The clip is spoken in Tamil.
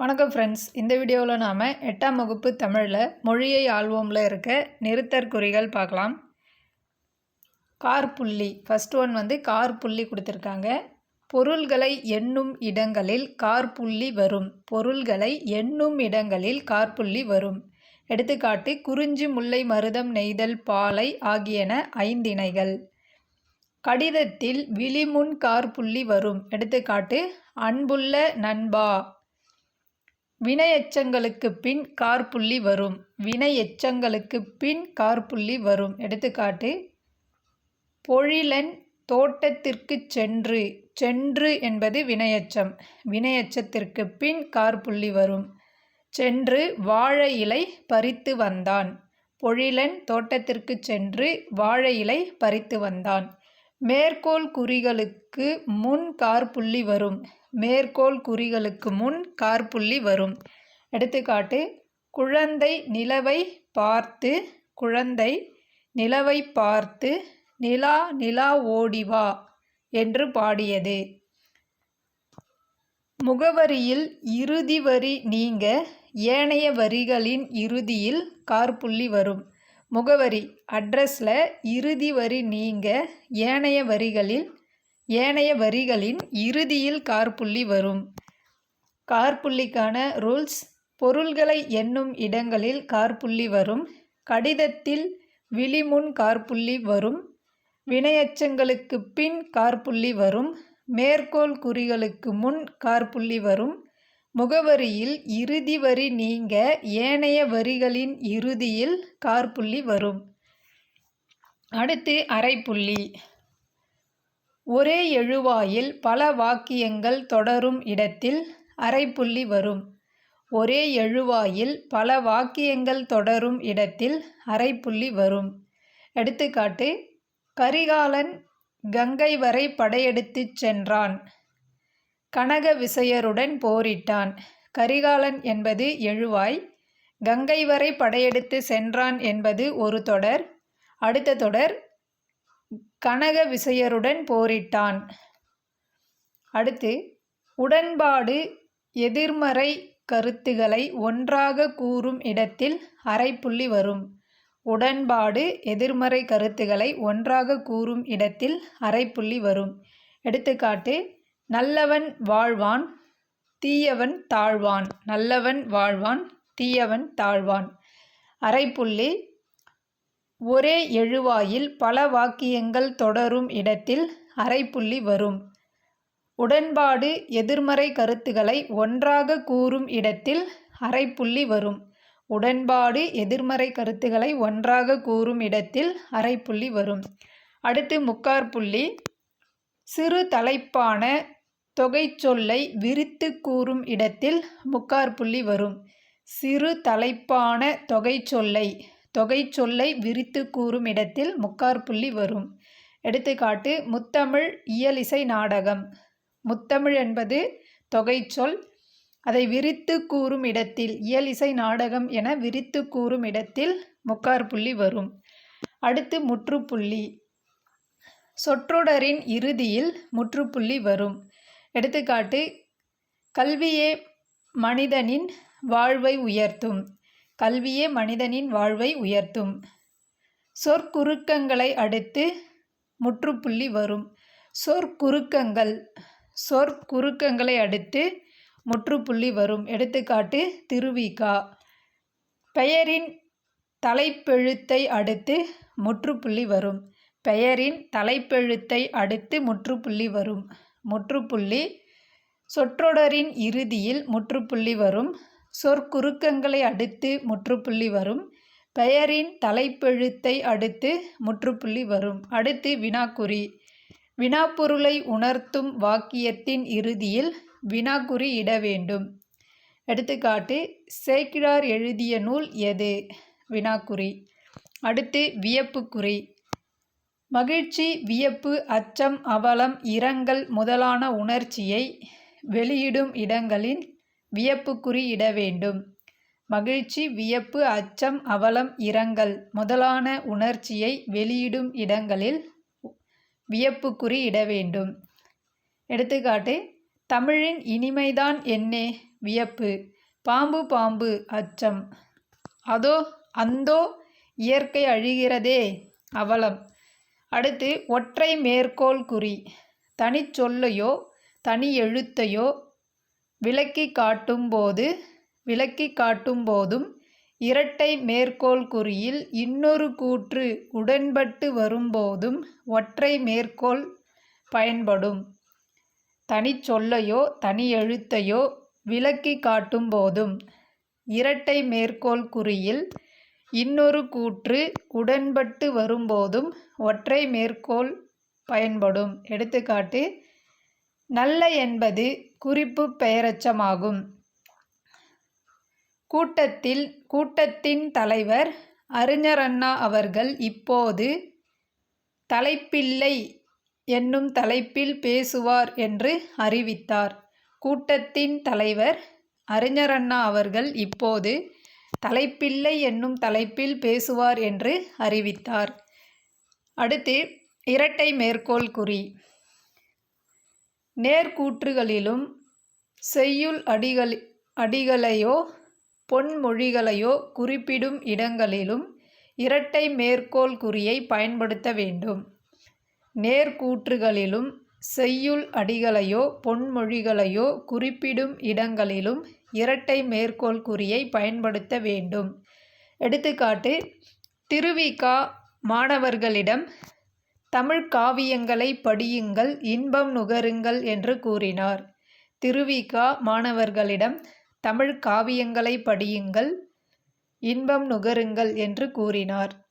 வணக்கம் ஃப்ரெண்ட்ஸ் இந்த வீடியோவில் நாம் எட்டாம் வகுப்பு தமிழில் மொழியை ஆள்வோமில் இருக்க நிறுத்தற்குறிகள் பார்க்கலாம். கார்புள்ளி. ஃபஸ்ட் ஒன் வந்து கார்புள்ளி கொடுத்துருக்காங்க. பொருள்களை எண்ணும் இடங்களில் கார்புள்ளி வரும். பொருள்களை எண்ணும் இடங்களில் கார்புள்ளி வரும். எடுத்துக்காட்டு குறிஞ்சி முல்லை மருதம் நெய்தல் பாலை ஆகியன ஐந்திணைகள். கடிதத்தில் விழிமுன் கார்புள்ளி வரும். எடுத்துக்காட்டு அன்புள்ள நண்பா. வினை எச்சங்களுக்கு பின் கார்புள்ளி வரும். வினை எச்சங்களுக்கு பின் கார்புள்ளி வரும். எடுத்துக்காட்டு பொழிலன் தோட்டத்திற்கு சென்று சென்று என்பது வினையச்சம். வினையச்சத்திற்கு பின் கார்புள்ளி வரும். சென்று வாழை இலை பறித்து வந்தான். பொழிலன் தோட்டத்திற்கு சென்று வாழை இலை பறித்து வந்தான். மேற்கோள் குறிகளுக்கு முன் கார்புள்ளி வரும். மேற்கோள் குறிகளுக்கு முன் கார்புள்ளி வரும். எடுத்துக்காட்டு குழந்தை நிலவை பார்த்து குழந்தை நிலவை பார்த்து நிலா நிலா ஓடிவா என்று பாடியது. முகவரியில் இறுதி வரி நீங்க ஏனைய வரிகளின் இறுதியில் கார்புள்ளி வரும். முகவரி அட்ரஸில் இறுதி வரி நீங்க ஏனைய வரிகளில் ஏனைய வரிகளின் இறுதியில் கார்புள்ளி வரும். கார்புள்ளிக்கான ரூல்ஸ் பொருள்களை எண்ணும் இடங்களில் கார்புள்ளி வரும். கடிதத்தில் விழிமுன் கார்புள்ளி வரும். வினையச்சங்களுக்கு பின் கார்புள்ளி வரும். மேற்கோள் குறிகளுக்கு முன் கார்புள்ளி வரும். முகவரியில் இறுதி வரி நீங்க ஏனைய வரிகளின் இறுதியில் கார்புள்ளி வரும். அடுத்து அரைப்புள்ளி. ஒரே எழுவாயில் பல வாக்கியங்கள் தொடரும் இடத்தில் அரைப்புள்ளி வரும். ஒரே எழுவாயில் பல வாக்கியங்கள் தொடரும் இடத்தில் அரைப்புள்ளி வரும். எடுத்துக்காட்டு கரிகாலன் கங்கை வரை படையெடுத்துச் சென்றான். கனக விசயருடன் போரிட்டான். கரிகாலன் என்பது எழுவாய் கங்கை வரை படையெடுத்து சென்றான் என்பது ஒரு தொடர். அடுத்த தொடர் கனக விசயருடன் போரிட்டான். அடுத்து உடன்பாடு எதிர்மறை கருத்துகளை ஒன்றாக கூறும் இடத்தில் அரைப்புள்ளி வரும். உடன்பாடு எதிர்மறை கருத்துகளை ஒன்றாக கூறும் இடத்தில் அரைப்புள்ளி வரும். எடுத்துக்காட்டு நல்லவன் வாழ்வான் தீயவன் தாழ்வான். நல்லவன் வாழ்வான் தீயவன் தாழ்வான். அரைப்புள்ளி ஒரே எழுவாயில் பல வாக்கியங்கள் தொடரும் இடத்தில் அரைப்புள்ளி வரும். உடன்பாடு எதிர்மறை கருத்துக்களை ஒன்றாக கூறும் இடத்தில் அரைப்புள்ளி வரும். உடன்பாடு எதிர்மறை கருத்துக்களை ஒன்றாக கூறும் இடத்தில் அரைப்புள்ளி வரும். அடுத்து முக்காற்புள்ளி சிறு தலைப்பான தொகைச்சொல்லை விரித்து கூறும் இடத்தில் முக்காற்புள்ளி வரும். சிறு தலைப்பான தொகைச்சொல்லை தொகைச்சொல்லை விரித்து கூறும் இடத்தில் முக்காற்புள்ளி வரும். எடுத்துக்காட்டு முத்தமிழ் இயலிசை நாடகம். முத்தமிழ் என்பது தொகைச்சொல் அதை விரித்து கூறும் இடத்தில் இயலிசை நாடகம் என விரித்து கூறும் இடத்தில் முக்காற்புள்ளி வரும். அடுத்து முற்றுப்புள்ளி. சொற்றொடரின் இறுதியில் முற்றுப்புள்ளி வரும். எடுத்துக்காட்டு கல்வியே மனிதனின் வாழ்வை உயர்த்தும். கல்வியே மனிதனின் வாழ்வை உயர்த்தும். சொற்குறுக்கங்களை அடுத்து முற்றுப்புள்ளி வரும். சொற்குறுக்கங்கள் சொற்குறுக்கங்களை அடுத்து முற்றுப்புள்ளி வரும். எடுத்துக்காட்டு திருவிகா. பெயரின் தலைப்பெழுத்தை அடுத்து முற்றுப்புள்ளி வரும். பெயரின் தலைப்பெழுத்தை அடுத்து முற்றுப்புள்ளி வரும். முற்றுப்புள்ளி. சொற்றொடரின் இறுதியில் முற்றுப்புள்ளி வரும். சொற்குறுக்கங்களை அடுத்து முற்றுப்புள்ளி வரும். பெயரின் தலைப்பெழுத்தை அடுத்து முற்றுப்புள்ளி வரும். அடுத்து வினாக்குறி. வினாப்பொருளை உணர்த்தும் வாக்கியத்தின் இறுதியில் வினாக்குறி இட வேண்டும். எடுத்துக்காட்டு சேக்கிழார் எழுதிய நூல் எது? வினாக்குறி. அடுத்து வியப்புக்குறி. மகிழ்ச்சி வியப்பு அச்சம் அவலம் இரங்கல் முதலான உணர்ச்சியை வெளியிடும் இடங்களில் வியப்புக்குறி இட வேண்டும். மகிழ்ச்சி வியப்பு அச்சம் அவலம் இரங்கல் முதலான உணர்ச்சியை வெளியிடும் இடங்களில் வியப்புக்குறி இட வேண்டும். எடுத்துக்காட்டு தமிழின் இனிமைதான் என்னே வியப்பு பாம்பு பாம்பு அச்சம். அதோ அந்தோ இயற்கை அழிகிறதே அவலம். அடுத்து ஒற்றை மேற்கோள் குறி. தனிச்சொல்லையோ தனி எழுத்தையோ விளக்கி காட்டும்போது விளக்கி காட்டும்போதும் இரட்டை மேற்கோள் குறியில் இன்னொரு கூற்று உடன்பட்டு வரும்போதும் ஒற்றை மேற்கோள் பயன்படும். தனிச்சொல்லையோ தனி எழுத்தையோ விளக்கி காட்டும்போதும் இரட்டை மேற்கோள் குறியில் இன்னொரு கூற்று உடன்பட்டு வரும்போதும் ஒற்றை மேற்கோள் பயன்படும். எடுத்துக்காட்டு நல்ல என்பது குறிப்பு பெயரெச்சமாகும். கூட்டத்தில் கூட்டத்தின் தலைவர் அறிஞர் அண்ணா அவர்கள் இப்போது தலைப்பில்லை என்னும் தலைப்பில் பேசுவார் என்று அறிவித்தார். கூட்டத்தின் தலைவர் அறிஞர் அண்ணா அவர்கள் இப்போது தலைப்பில்லை என்னும் தலைப்பில் பேசுவார் என்று அறிவித்தார். அடுத்து இரட்டை மேற்கோள் குறி. நேர்கூற்றுகளிலும் செய்யுள் அடிகள் அடிகளையோ பொன்மொழிகளையோ குறிப்பிடும் இடங்களிலும் இரட்டை மேற்கோள் குறியை பயன்படுத்த வேண்டும். நேர்கூற்றுகளிலும் செய்யுள் அடிகளையோ பொன்மொழிகளையோ குறிப்பிடும் இடங்களிலும் இரட்டை மேற்கோள் குறியை பயன்படுத்த வேண்டும். எடுத்துக்காட்டு திருவிகா மாணவர்களிடம் தமிழ் காவியங்களை படியுங்கள் இன்பம் நுகருங்கள் என்று கூறினார். திருவிகா மாணவர்களிடம் தமிழ் காவியங்களை படியுங்கள் இன்பம் நுகருங்கள் என்று கூறினார்.